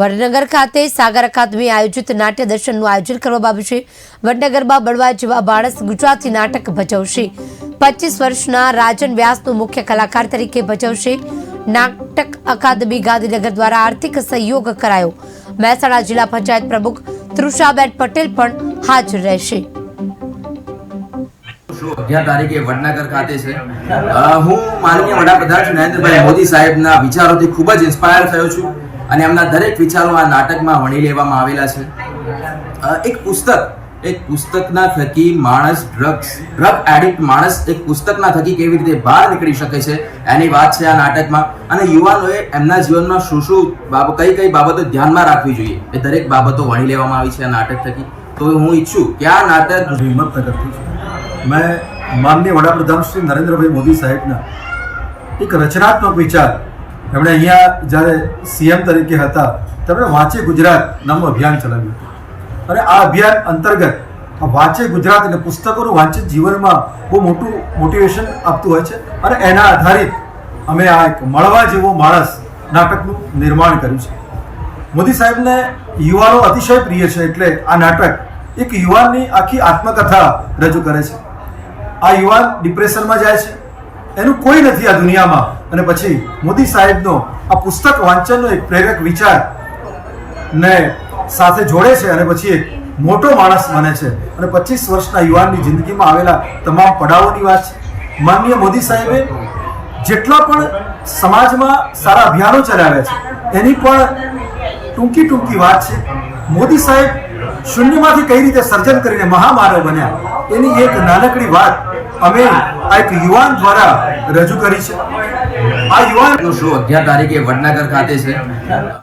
વડનગર ખાતે સાગર અકાદમી આયોજિત નાટ્ય દર્શનનું આયોજન કરવામાં આવ્યું છે. વડનગરમાં બળવા જેવા માણસ ગુજરાતી નાટક ભજવશે. પચીસ વર્ષના રાજન વ્યાસનું મુખ્ય કલાકાર તરીકે ભજવશે. નાટક અકાદમી ગાંધીનગર દ્વારા આર્થિક સહયોગ કરાયો. મહેસાણા જિલ્લા પંચાયત પ્રમુખ તૃષાબેન પટેલ પણ હાજર રહેશે. હું માનનીય વડાપ્રધાન શ્રી નરેન્દ્રભાઈ મોદી સાહેબના વિચારોથી ખૂબ જ ઇન્સ્પાયર થયો છું. અને એમના દરેક વિચારો આ નાટકમાં વણી લેવામાં આવેલા છે. એક પુસ્તક, એક પુસ્તકના થકી માણસ ડ્રગ્સ ડ્રગ એડિક્ટ માણસ એક પુસ્તકના થકી કેવી રીતે બહાર નીકળી શકે છે, એની વાત છે આ નાટકમાં. અને યુવાનોએ એમના જીવનમાં શું શું બાબત, કઈ કઈ બાબતો ધ્યાનમાં રાખવી જોઈએ, એ દરેક બાબતો વણી લેવામાં આવી છે આ નાટક થકી. તો હું ઈચ્છું કે આ નાટક હિંમતનગરથી છું. મેં માનનીય વડાપ્રધાન શ્રી નરેન્દ્રભાઈ મોદી સાહેબના એક રચનાત્મક વિચાર એમણે અહીંયા જ્યારે સીએમ તરીકે હતા, તેમણે વાંચે ગુજરાત નામનું અભિયાન ચલાવ્યું હતું. અને આ અભિયાન અંતર્ગત વાંચે ગુજરાત અને પુસ્તકોનું વાંચન જીવનમાં બહુ મોટું મોટિવેશન આપતું હોય છે. અને એના આધારિત અમે આ એક મળવા જેવો માણસ નાટકનું નિર્માણ કર્યું છે. મોદી સાહેબને યુવાનો અતિશય પ્રિય છે એટલે આ નાટક એક યુવાનની આખી આત્મકથા રજૂ કરે છે. આ યુવાન ડિપ્રેશનમાં જાય છે. એનું કોઈ નથી આ દુનિયામાં. અને પછી મોદી સાહેબનો આ પુસ્તક વાંચનનો એક પ્રેરક વિચાર ને સાથે જોડે છે અને પછી એક મોટો માણસ બને છે. અને પચીસ વર્ષના યુવાનની જિંદગીમાં આવેલા તમામ પડાવોની વાત છે. માનનીય મોદી સાહેબે જેટલા પણ સમાજમાં સારા અભિયાનો ચલાવ્યા છે, એની પણ ટૂંકી ટૂંકી વાત છે. મોદી સાહેબ શૂન્યમાંથી કઈ રીતે સર્જન કરીને મહામાનવ બન્યા, એની એક નાનકડી વાત અમે આ એક યુવાન દ્વારા રજૂ કરી છે. આ યુવાન નો શો અગિયાર તારીખે વડનગર ખાતે છે.